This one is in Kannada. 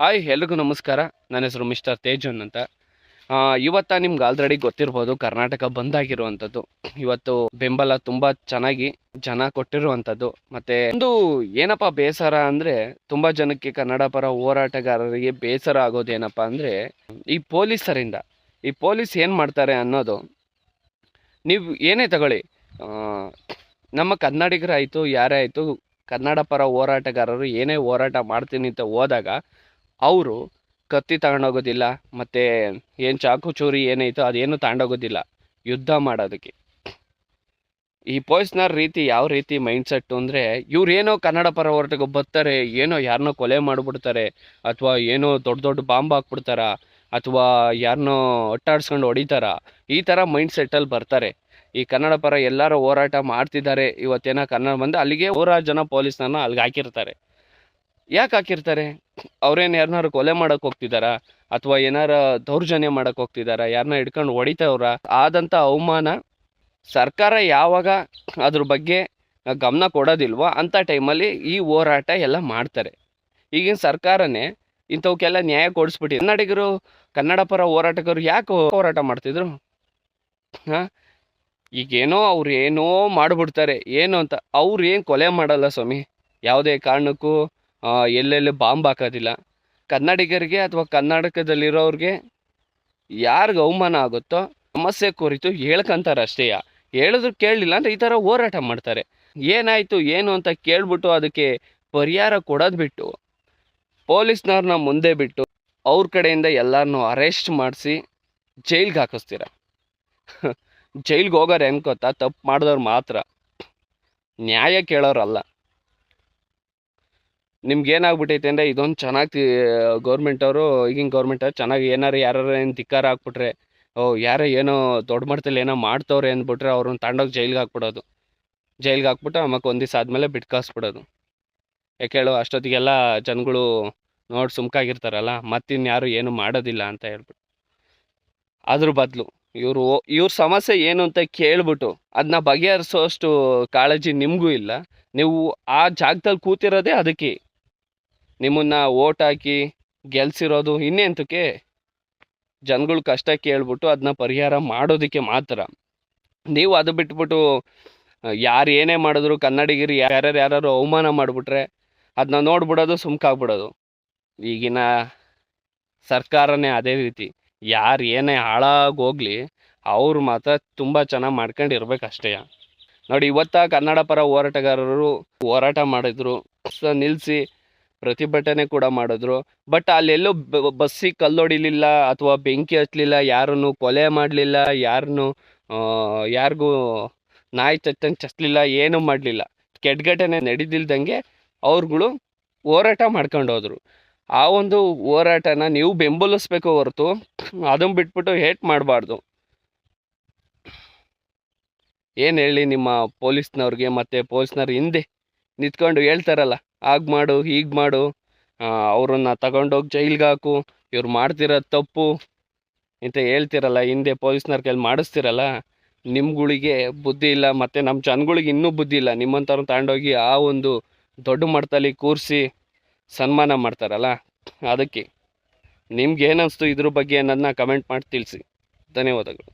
ಹಾಯ್, ಎಲ್ರಿಗೂ ನಮಸ್ಕಾರ. ನನ್ನ ಹೆಸರು ಮಿಸ್ಟರ್ ತೇಜನ್ ಅಂತ. ಇವತ್ತ ನಿಮ್ಗೆ ಆಲ್ರೆಡಿ ಗೊತ್ತಿರ್ಬೋದು, ಕರ್ನಾಟಕ ಬಂದಾಗಿರುವಂಥದ್ದು. ಇವತ್ತು ಬೆಂಬಲ ತುಂಬ ಚೆನ್ನಾಗಿ ಜನ ಕೊಟ್ಟಿರುವಂಥದ್ದು. ಮತ್ತೆ ಒಂದು ಏನಪ್ಪ ಬೇಸರ ಅಂದರೆ, ತುಂಬ ಜನಕ್ಕೆ ಕನ್ನಡ ಪರ ಹೋರಾಟಗಾರರಿಗೆ ಬೇಸರ ಆಗೋದೇನಪ್ಪ ಅಂದರೆ, ಈ ಪೊಲೀಸರಿಂದ, ಈ ಪೊಲೀಸ್ ಏನು ಮಾಡ್ತಾರೆ ಅನ್ನೋದು ನೀವು ಏನೇ ತಗೊಳ್ಳಿ. ನಮ್ಮ ಕನ್ನಡಿಗರಾಯಿತು ಯಾರೇ ಆಯಿತು ಕನ್ನಡ ಪರ ಹೋರಾಟಗಾರರು ಏನೇ ಹೋರಾಟ ಮಾಡ್ತೀನಿ ಅಂತ ಹೋದಾಗ ಅವರು ಕತ್ತಿ ತಗೊಂಡೋಗೋದಿಲ್ಲ, ಮತ್ತು ಏನು ಚಾಕು ಚೂರಿ ಏನೈತೋ ಅದೇನು ತಗೊಂಡೋಗೋದಿಲ್ಲ, ಯುದ್ಧ ಮಾಡೋದಕ್ಕೆ. ಈ ಪೊಲೀಸ್ನವ್ರ ರೀತಿ ಯಾವ ರೀತಿ ಮೈಂಡ್ಸೆಟ್ಟು ಅಂದರೆ ಏನೋ ಕನ್ನಡ ಪರ ಹೋರಾಟಕ್ಕೆ ಬರ್ತಾರೆ, ಏನೋ ಯಾರನ್ನೋ ಕೊಲೆ ಮಾಡಿಬಿಡ್ತಾರೆ, ಅಥವಾ ಏನೋ ದೊಡ್ಡ ದೊಡ್ಡ ಬಾಂಬ್ ಹಾಕ್ಬಿಡ್ತಾರ, ಅಥವಾ ಯಾರನ್ನೋ ಒಟ್ಟಾಡ್ಸ್ಕೊಂಡು ಹೊಡಿತಾರ, ಈ ಥರ ಮೈಂಡ್ಸೆಟ್ಟಲ್ಲಿ ಬರ್ತಾರೆ. ಈ ಕನ್ನಡ ಪರ ಎಲ್ಲರೂ ಹೋರಾಟ ಮಾಡ್ತಿದ್ದಾರೆ, ಇವತ್ತೇನೋ ಕನ್ನಡ ಬಂದು ಅಲ್ಲಿಗೆ ನೂರಾರು ಜನ ಪೊಲೀಸ್ನನ್ನು ಅಲ್ಲಿಗೆ ಹಾಕಿರ್ತಾರೆ. ಯಾಕೆ ಹಾಕಿರ್ತಾರೆ? ಅವ್ರೇನು ಯಾರನ್ನಾರು ಕೊಲೆ ಮಾಡಕ್ ಹೋಗ್ತಿದಾರಾ? ಅಥವಾ ಏನಾರ ದೌರ್ಜನ್ಯ ಮಾಡಕ್ ಹೋಗ್ತಿದಾರಾ? ಯಾರನ್ನ ಹಿಡ್ಕೊಂಡು ಹೊಡಿತವ್ರ? ಆದಂಥ ಅವಮಾನ ಸರ್ಕಾರ ಯಾವಾಗ ಅದ್ರ ಬಗ್ಗೆ ಗಮನ ಕೊಡೋದಿಲ್ವೋ ಅಂಥ ಟೈಮಲ್ಲಿ ಈ ಹೋರಾಟ ಎಲ್ಲ ಮಾಡ್ತಾರೆ. ಈಗಿನ ಸರ್ಕಾರನೇ ಇಂಥವಕ್ಕೆಲ್ಲ ನ್ಯಾಯ ಕೊಡಿಸ್ಬಿಟ್ಟು ಕನ್ನಡಿಗರು ಕನ್ನಡ ಪರ ಹೋರಾಟಗಾರರು ಯಾಕೆ ಹೋರಾಟ ಮಾಡ್ತಿದ್ರು? ಹಾಂ? ಈಗೇನೋ ಅವ್ರು ಏನೋ ಮಾಡಿಬಿಡ್ತಾರೆ. ಏನು ಅಂತ? ಅವ್ರು ಏನು ಕೊಲೆ ಮಾಡಲ್ಲ ಸ್ವಾಮಿ? ಯಾವುದೇ ಕಾರಣಕ್ಕೂ ಎಲ್ಲೆಲ್ಲಿ ಬಾಂಬ್ ಹಾಕೋದಿಲ್ಲ. ಕನ್ನಡಿಗರಿಗೆ ಅಥವಾ ಕರ್ನಾಟಕದಲ್ಲಿರೋರಿಗೆ ಯಾರಿಗೆ ಅವಮಾನ ಆಗುತ್ತೋ ಸಮಸ್ಯೆ ಕುರಿತು ಹೇಳ್ಕೊಂತಾರೆ ಅಷ್ಟೇ. ಹೇಳಿದ್ರು ಕೇಳಲಿಲ್ಲ ಅಂದರೆ ಈ ಥರ ಹೋರಾಟ ಮಾಡ್ತಾರೆ. ಏನಾಯಿತು, ಏನು ಅಂತ ಕೇಳ್ಬಿಟ್ಟು ಅದಕ್ಕೆ ಪರಿಹಾರ ಕೊಡೋದು ಬಿಟ್ಟು ಪೊಲೀಸ್ನವ್ರನ್ನ ಮುಂದೆ ಬಿಟ್ಟು ಅವ್ರ ಕಡೆಯಿಂದ ಎಲ್ಲರನ್ನೂ ಅರೆಸ್ಟ್ ಮಾಡಿಸಿ ಜೈಲ್ಗೆ ಹಾಕಿಸ್ತೀರ. ಜೈಲ್ಗೆ ಹೋಗೋರು ಹೆಂಗೆ ಗೊತ್ತಾ? ತಪ್ಪು ಮಾಡಿದವ್ರು ಮಾತ್ರ. ನ್ಯಾಯ ಕೇಳೋರಲ್ಲ ನಿಮ್ಗೆ ಏನಾಗ್ಬಿಟ್ಟೈತೆ ಅಂದರೆ ಇದೊಂದು ಚೆನ್ನಾಗಿ ಗೌರ್ಮೆಂಟ್ ಅವರು, ಈಗಿನ ಗೌರ್ಮೆಂಟ್ ಅವ್ರು ಚೆನ್ನಾಗಿ ಏನಾರು ಯಾರು ಏನು ಧಿಕ್ಕಾರ ಹಾಕ್ಬಿಟ್ರೆ ಓ, ಯಾರೋ ಏನೋ ದೊಡ್ಡ ಮಟ್ಟದಲ್ಲಿ ಏನೋ ಮಾಡ್ತವ್ರೆ ಅಂದ್ಬಿಟ್ರೆ ಅವ್ರನ್ನ ತಗೊಂಡೋಗಿ ಜೈಲಿಗೆ ಹಾಕ್ಬಿಡೋದು. ಜೈಲಿಗೆ ಹಾಕ್ಬಿಟ್ಟು ಆಮೇಲೆ ಒಂದು ದಿವಸ ಆದಮೇಲೆ ಬಿಟ್ಟು ಕಳಿಸ್ಬಿಡೋದು. ಯಾಕೆ ಹೇಳು, ಅಷ್ಟೊತ್ತಿಗೆಲ್ಲ ಜನಗಳು ನೋಡಿ ಸುಮ್ಕಾಗಿರ್ತಾರಲ್ಲ ಮತ್ತಿನ್ಯಾರು ಏನು ಮಾಡೋದಿಲ್ಲ ಅಂತ ಹೇಳ್ಬಿಟ್ಟು ಅದ್ರ ಬದಲು, ಇವರು ಇವ್ರ ಸಮಸ್ಯೆ ಏನು ಅಂತ ಕೇಳ್ಬಿಟ್ಟು ಅದನ್ನ ಬಗೆಹರಿಸೋಷ್ಟು ಕಾಳಜಿ ನಿಮಗೂ ಇಲ್ಲ. ನೀವು ಆ ಜಾಗದಲ್ಲಿ ಕೂತಿರೋದೇ ಅದಕ್ಕೆ. ನಿಮ್ಮನ್ನ ಓಟ್ ಹಾಕಿ ಗೆಲ್ಸಿರೋದು ಇನ್ನೆಂತಕ್ಕೆ? ಜನಗಳು ಕಷ್ಟ ಕೇಳ್ಬಿಟ್ಟು ಅದನ್ನ ಪರಿಹಾರ ಮಾಡೋದಕ್ಕೆ ಮಾತ್ರ. ನೀವು ಅದು ಬಿಟ್ಬಿಟ್ಟು ಯಾರು ಏನೇ ಮಾಡಿದ್ರು ಕನ್ನಡಿಗರು ಯಾರ್ಯಾರು ಯಾರು ಅವಮಾನ ಮಾಡಿಬಿಟ್ರೆ ಅದನ್ನ ನೋಡ್ಬಿಡೋದು ಸುಮ್ಕಾಗ್ಬಿಡೋದು. ಈಗಿನ ಸರ್ಕಾರನೇ ಅದೇ ರೀತಿ. ಯಾರು ಏನೇ ಹಾಳಾಗೋಗ್ಲಿ ಅವ್ರು ಮಾತ್ರ ತುಂಬ ಚೆನ್ನಾಗಿ ಮಾಡ್ಕೊಂಡಿರ್ಬೇಕಷ್ಟೇ. ನೋಡಿ, ಇವತ್ತ ಕನ್ನಡ ಪರ ಹೋರಾಟಗಾರರು ಹೋರಾಟ ಮಾಡಿದ್ರು. ನಿಲ್ಲಿಸಿ ಪ್ರತಿಭಟನೆ ಕೂಡ ಮಾಡಿದ್ರು. ಬಟ್ ಅಲ್ಲೆಲ್ಲೂ ಬಸ್ಸಿಗೆ ಕಲ್ಲೊಡಿಲಿಲ್ಲ ಅಥವಾ ಬೆಂಕಿ ಹಚ್ಚಲಿಲ್ಲ, ಯಾರನ್ನು ಕೊಲೆ ಮಾಡಲಿಲ್ಲ, ಯಾರನ್ನು ಯಾರಿಗೂ ನಾಯಿ ಚಚ್ಚಂಗೆ ಚಚ್ಚಲಿಲ್ಲ ಏನೂ ಮಾಡಲಿಲ್ಲ. ಕೆಟ್ಟಘಟನೆ ನಡೀದಿಲ್ದಂಗೆ ಅವ್ರುಗಳು ಹೋರಾಟ ಮಾಡ್ಕೊಂಡು ಹೋದ್ರು. ಆ ಒಂದು ಹೋರಾಟನ ನೀವು ಬೆಂಬಲಿಸ್ಬೇಕು ಹೊರತು ಅದನ್ನು ಬಿಟ್ಬಿಟ್ಟು ಹೇಟ್ ಮಾಡಬಾರ್ದು. ಏನು ಹೇಳಿ ನಿಮ್ಮ ಪೊಲೀಸ್ನವ್ರಿಗೆ ಮತ್ತು ಪೊಲೀಸ್ನವ್ರ ಹಿಂದೆ ನಿಂತ್ಕೊಂಡು ಹೇಳ್ತಾರಲ್ಲ ಹಾಗೆ ಮಾಡು, ಹೀಗೆ ಮಾಡು. ಅವ್ರನ್ನ ತಗೊಂಡೋಗಿ ಜೈಲ್ಗೆ ಹಾಕು. ಇವ್ರು ಮಾಡ್ತಿರೋದು ತಪ್ಪು ಅಂತ ಹೇಳ್ತಿರಲ್ಲ, ಹಿಂದೆ ಪೊಲೀಸ್ನವ್ರ ಕೈಲಿ ಮಾಡಿಸ್ತಿರಲ್ಲ, ನಿಮ್ಗಳಿಗೆ ಬುದ್ಧಿ ಇಲ್ಲ, ಮತ್ತು ನಮ್ಮ ಜನಗಳಿಗೆ ಇನ್ನೂ ಬುದ್ಧಿ ಇಲ್ಲ ನಿಮ್ಮಂಥವ್ರನ್ನ ತಗೊಂಡೋಗಿ ಆ ಒಂದು ದೊಡ್ಡ ಮಟ್ಟದಲ್ಲಿ ಕೂರಿಸಿ ಸನ್ಮಾನ ಮಾಡ್ತಾರಲ್ಲ, ಅದಕ್ಕೆ. ನಿಮ್ಗೆ ಏನಿಸ್ತು ಇದ್ರ ಬಗ್ಗೆ ಅನ್ನೋದನ್ನ ಕಮೆಂಟ್ ಮಾಡಿ ತಿಳಿಸಿ. ಧನ್ಯವಾದಗಳು.